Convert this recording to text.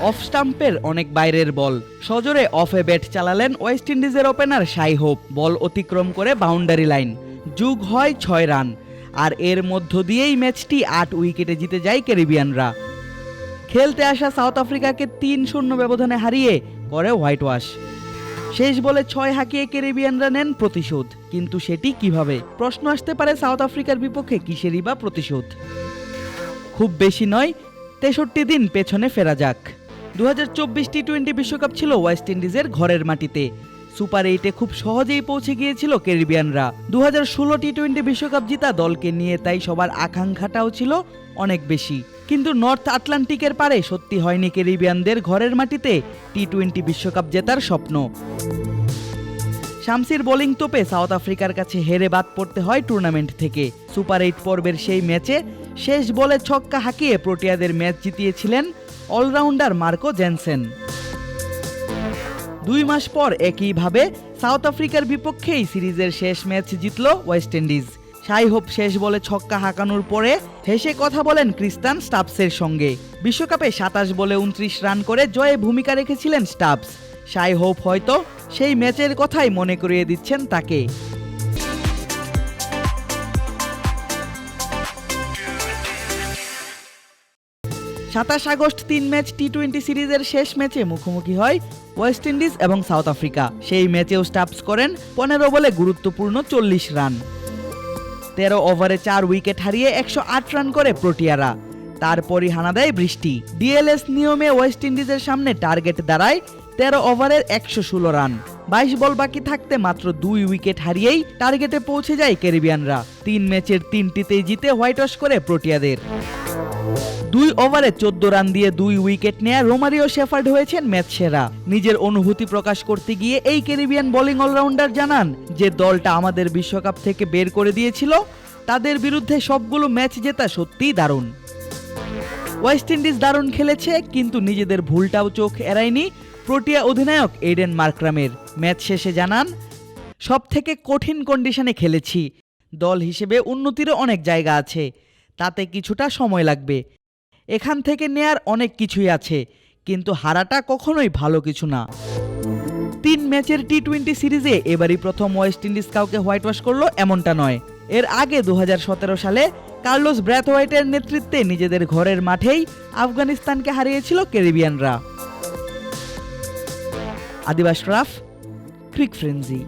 Of স্টাম্পের অনেক বাইরের বল। সজোরে অফে ব্যাট চালালেন ওয়েস্ট ইন্ডিজের ওপেনার সাই হোপ। বল অতিক্রম করে বাউন্ডারি লাইন। যুগ হয় ছয় রান। আর এর মধ্য দিয়েই ম্যাচটি আট উইকেটে জিতে যায় ক্যারিবিয়ানরা। খেলতে আসা সাউথ আফ্রিকাকে তিন শূন্য ব্যবধানে হারিয়ে করে হোয়াইট ওয়াশ শেষ বলে ছয় হাঁকিয়ে ক্যারিবিয়ানরা নেন প্রতিশোধ। কিন্তু সেটি কীভাবে? প্রশ্ন আসতে পারে সাউথ আফ্রিকার বিপক্ষে কিসেরই বা প্রতিশোধ। খুব বেশি নয় তেষট্টি দিন পেছনে ফেরা যাক। দু হাজার চব্বিশ টি টোয়েন্টি বিশ্বকাপ ছিল ওয়েস্ট ইন্ডিজের ঘরের মাটিতে। সুপার এইটে খুব সহজেই পৌঁছে গিয়েছিল ক্যারিবিয়ানরা। দু হাজার ষোলো টি টোয়েন্টি বিশ্বকাপ জিতা দলকে নিয়ে তাই সবার আকাঙ্ক্ষাটাও ছিল অনেক বেশি। কিন্তু নর্থ আটলান্টিকের পারে সত্যি হয়নি ক্যারিবিয়ানদের ঘরের মাটিতে টি টোয়েন্টি বিশ্বকাপ জেতার স্বপ্ন। শামসির বোলিং তোপে সাউথ আফ্রিকার কাছে হেরে বাদ পড়তে হয় টুর্নামেন্ট থেকে। সুপার এইট পর্বের সেই ম্যাচে শেষ বলে ছক্কা হাঁকিয়ে প্রোটিয়াদের ম্যাচ জিতিয়েছিলেন অলরাউন্ডার মার্কো জেনসেন। দুই মাস পর একইভাবে সাউথ আফ্রিকার বিপক্ষেই সিরিজের শেষ ম্যাচ জিতল ওয়েস্ট ইন্ডিজ। সাই হোপ শেষ বলে ছক্কা হাঁকানোর পরে হেসে কথা বলেন ক্রিস্টান স্টাপসের সঙ্গে। বিশ্বকাপে সাতাশ বলে উনত্রিশ রান করে জয়ে ভূমিকা রেখেছিলেন স্টাপস। সাই হোপ হয়তো সেই ম্যাচের কথাই মনে করিয়ে দিচ্ছেন তাকে। সাতাশ আগস্ট তিন ম্যাচ টি টোয়েন্টি সিরিজের শেষ ম্যাচে মুখোমুখি হয় ওয়েস্ট ইন্ডিজ এবং সাউথ আফ্রিকা। সেই ম্যাচেও স্টাপস করেন পনেরো বলে গুরুত্বপূর্ণ চল্লিশ রান। তেরো ওভারে চার উইকেট হারিয়ে একশো আট রান করে প্রোটিয়ারা। তারপরই হানা দেয় বৃষ্টি। ডিএলএস নিয়মে ওয়েস্ট ইন্ডিজের সামনে টার্গেট দাঁড়ায় তেরো ওভারের একশো ষোলো রান। বাইশ বল বাকি থাকতে মাত্র দুই উইকেট হারিয়েই টার্গেটে পৌঁছে যায় ক্যারিবিয়ানরা। তিন ম্যাচের তিনটিতেই জিতে হোয়াইট ওয়াশ করে প্রোটিয়াদের। দুই ওভারে চোদ্দ রান দিয়ে দুই উইকেট নেয়া রোমারিও শেফার্ড হয়েছেন ম্যাচ সেরা। নিজের অনুভূতি প্রকাশ করতে গিয়ে এই ক্যারিবিয়ান বোলিং অলরাউন্ডার জানান, যে দলটা আমাদের বিশ্বকাপ থেকে বের করে দিয়েছিল, তাদের বিরুদ্ধে সবগুলো ম্যাচ জেতা সত্যিই দারুণ। ওয়েস্ট ইন্ডিজ দারুণ খেলেছে, কিন্তু নিজেদের ভুলটাও চোখ এড়ায়নি প্রোটিয়া অধিনায়ক এডেন মার্করামের ম্যাচ শেষে জানান সব থেকে কঠিন কন্ডিশনে খেলেছি। দল হিসেবে উন্নতিরও অনেক জায়গা আছে। তাতে কিছুটা সময় লাগবে। এখান থেকে নেয়ার অনেক কিছুই আছে, কিন্তু হারাটা কখনোই ভালো কিছু না। তিন ম্যাচের টি টোয়েন্টি সিরিজে এবারই প্রথম ওয়েস্ট ইন্ডিজ কাউকে হোয়াইট ওয়াশ করল এমনটা নয়। এর আগে দু হাজার সতেরো সালে কার্লোস ব্র্যাথ হোয়াইটের নেতৃত্বে নিজেদের ঘরের মাঠেই আফগানিস্তানকে হারিয়েছিল ক্যারিবিয়ানরা। আদিবাস রাফ ক্রিক ফ্রেন্সি।